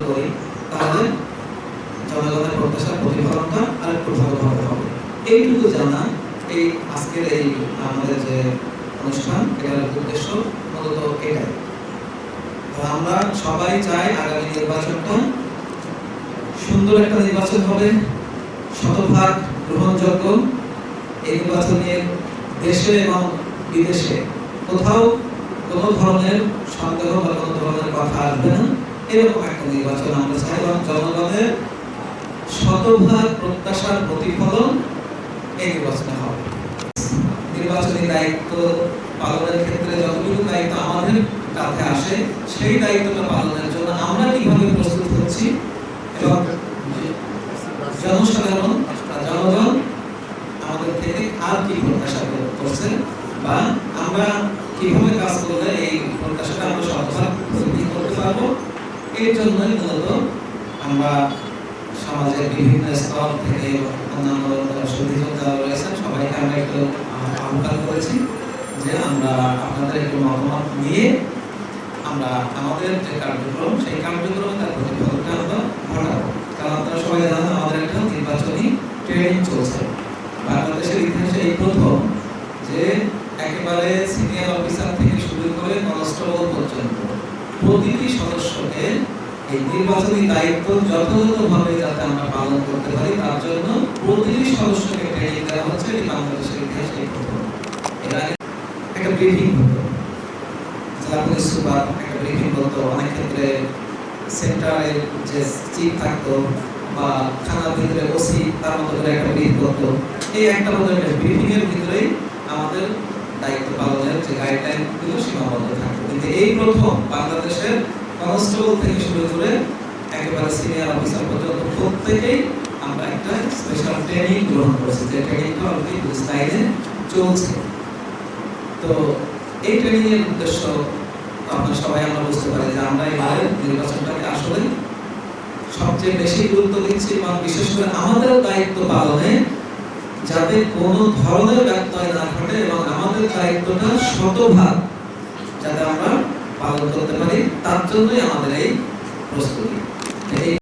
করি, তাহলে জনগণের প্রত্যাশার প্রতিফলনটা আরেকটু ভালোভাবে হবে। এইটুকু জানা, এই আজকের এই, আমাদের যে অনুষ্ঠান, এটার উদ্দেশ্য মূলত এটাই। আমরা সবাই চাই আগামী নির্বাচনটা সুন্দর একটা নির্বাচন হবে, শতভাগ গ্রহণযোগ্য। এই নির্বাচন দেশে এবং বিদেশে কোথাও কোনো ধরনের সন্দেহ বা কোনো ধরনের কথা আসবে না। এরকম একটা নির্বাচন আমরা চাই জনগণের শতভাগ প্রত্যাশার প্রতিফলন এই নির্বাচনে হবে। নির্বাচনী দায়িত্ব পালনের ক্ষেত্রে যতটুকু দায়িত্ব আমাদের কাছে আসে, সেই দায়িত্বটা পালনের জন্য আমরা কীভাবে প্রস্তুত হচ্ছি এবং জনসাধারণ জনগণ আমাদের থেকে আর কি প্রত্যাশা করছে বা আমরা কীভাবে কাজ করলে এই প্রত্যাশাটা শতভাগ পূরণ করতে পারব এর জন্যই মূলত আমরা সমাজের বিভিন্ন স্তর থেকে অন্যান্য সবাইকে আমরা একটু আহ, আহ্বান করেছি যে আমরা আপনাদের একটু মতামত নিয়ে আমরা আমাদের যে কার্যক্রম সেই কার্যক্রমে তার প্রতিফলনটা আমরা ঘটাবো। কারণ আপনারা সবাই জানেন আমাদের একটা নির্বাচনী ট্রেনিং চলছে। বাংলাদেশের ইতিহাসে এই প্রথম যে একেবারে সিনিয়র অফিসার থেকে শুরু করে কনস্টেবল পর্যন্ত প্রতিটি সদস্যকে এই নির্বাচনী দায়িত্ব যথাযথভাবে যাতে আমরা পালন করতে পারি, তার জন্য প্রতিটি সদস্যকে ট্রেনিং দেওয়া হচ্ছে এই বাংলাদেশের ইতিহাসে এর আগে একটা ব্রিফিং সুপার একটা ব্রিফিং অনেক ক্ষেত্রে যে চিফ থাকতো বা থানার ভিতরে ওসি, তার মতো করে একটা ব্রিফ করতো এই একটা মতো এর ভিতরেই আমাদের দায়িত্ব পালনের যে গাইডলাইনগুলো সীমাবদ্ধ থাকতো কিন্তু এই প্রথম বাংলাদেশের কনস্টেবল থেকে শুরু করে একেবারে সিনিয়র অফিসার পর্যন্ত প্রত্যেকেই আমরা একটা স্পেশাল ট্রেনিং গ্রহণ করেছি। যে ট্রেনিংটা অলরেডি পুলিশ চলছে। তো এই ট্রেনিং এর উদ্দেশ্য আপনারা সবাই আমরা বুঝতে পারি যে আমরা এবারে নির্বাচনটাকে আসলে সবচেয়ে বেশি গুরুত্ব দিচ্ছি এবং বিশেষ করে আমাদেরও দায়িত্ব পালনে যাতে কোনো ধরনের ব্যত্যয় না ঘটে এবং আমাদের দায়িত্বটা শতভাগ যাতে আমরা পালন করতে পারি তার জন্যই আমাদের এই প্রস্তুতি।